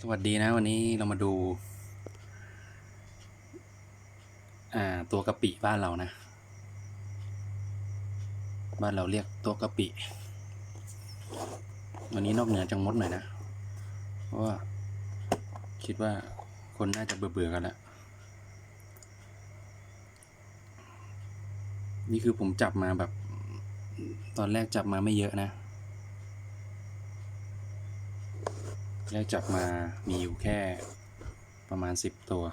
สวัสดีนะวันนี้เรามาดู อ่า ตัวกะปิบ้านเรานะ บ้านเราเรียกตัวกะปิ วันนี้นอกเหนือจากมดหน่อยนะ เพราะว่าคิดว่าคนน่าจะเบื่อๆกันแล้ว นี่คือผมจับมาแบบ ตอนแรกจับมาไม่เยอะนะ แรกจับมามีอยู่แค่ประมาณสิบตัว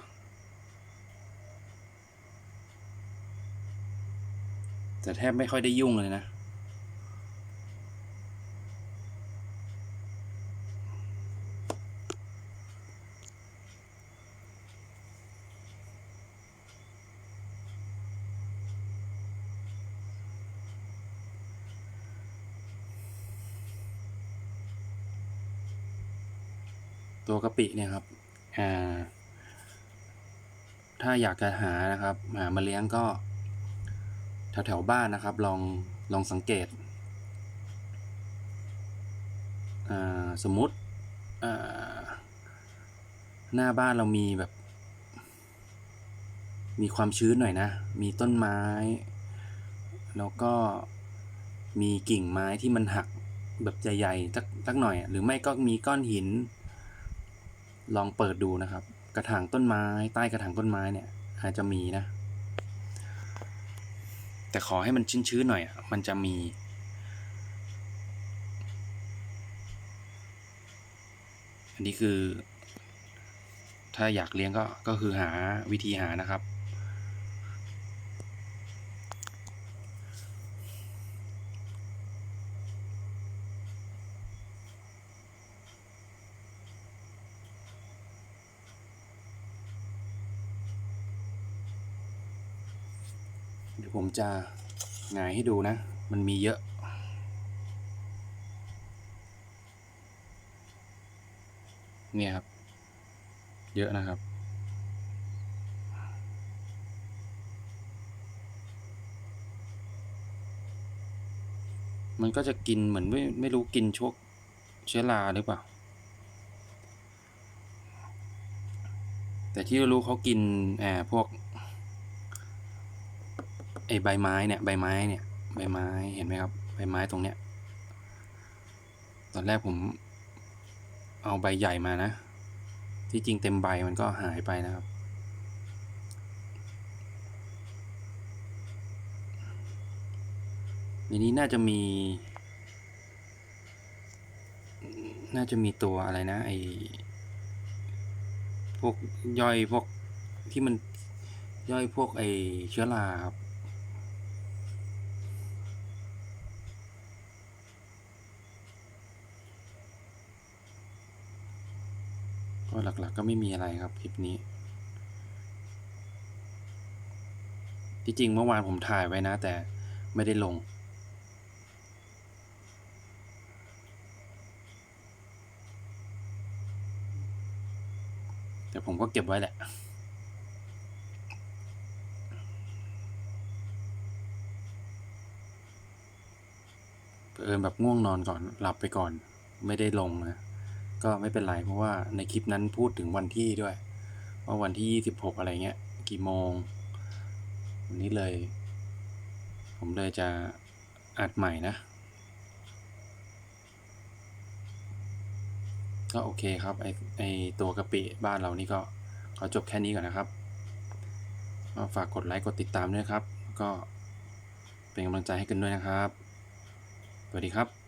แต่แทบไม่ค่อยได้ยุ่งเลยนะ ตัวกะปิเนี่ยครับอ่าถ้าอยากจะหานะครับหามาเลี้ยงก็แถวแถวบ้านนะครับ ลองลองสังเกตสมมติหน้าบ้านเรามีแบบ มีความชื้นหน่อยนะ มีต้นไม้ แล้วก็มีกิ่งไม้ที่มันหักแบบใหญ่ๆสักสักหน่อย หรือไม่ก็มีก้อนหิน ลองเปิดดูนะครับ กระถางต้นไม้ ใต้กระถางต้นไม้เนี่ย อาจจะมีนะ แต่ขอให้มันชื้นๆหน่อย มันจะมีอันนี้คือ ถ้าอยากเลี้ยงก็ก็คือหาวิธีหานะครับ เดี๋ยวผมจะหงายให้ดูนะ มันมีเยอะ เนี่ยครับ เยอะนะครับ มันก็จะกินเหมือนไม่ไม่รู้กินชกเชื้อราหรือเปล่าแต่ที่รู้เขากินแอบพวก ไอ้ใบไม้เนี่ยใบไม้เนี่ยใบไม้เห็นไหมครับใบไม้ตรงเนี้ยตอนแรกผมเอาใบใหญ่มานะ ที่จริงเต็มใบมันก็หายไปนะครับ ในนี้น่าจะมี น่าจะมีตัวอะไรนะไอพวกย่อยพวกที่มันย่อยพวกไอเชื้อราครับ หลักๆก็ไม่มีอะไรครับคลิปนี้ ที่จริงเมื่อวานผมถ่ายไว้นะ แต่ไม่ได้ลง แต่ผมก็เก็บไว้แหละเอิญแบบง่วงนอนก่อนหลับไปก่อน ไม่ได้ลงนะ ก็ไม่เป็นไรเพราะว่าในคลิปนั้นพูดถึงวันที่ด้วย ว่าวันที่ยี่สิบหกอะไรเงี้ย กี่โมง วันนี้เลย ผมเลยจะอัดใหม่นะ ก็โอเคครับ ไอไอตัวกะปิบ้านเรานี่ก็ขอจบแค่นี้ก่อนนะครับฝากกดไลค์กดติดตามด้วยครับ ก็เป็นกำลังใจให้กันด้วยนะครับ สวัสดีครับ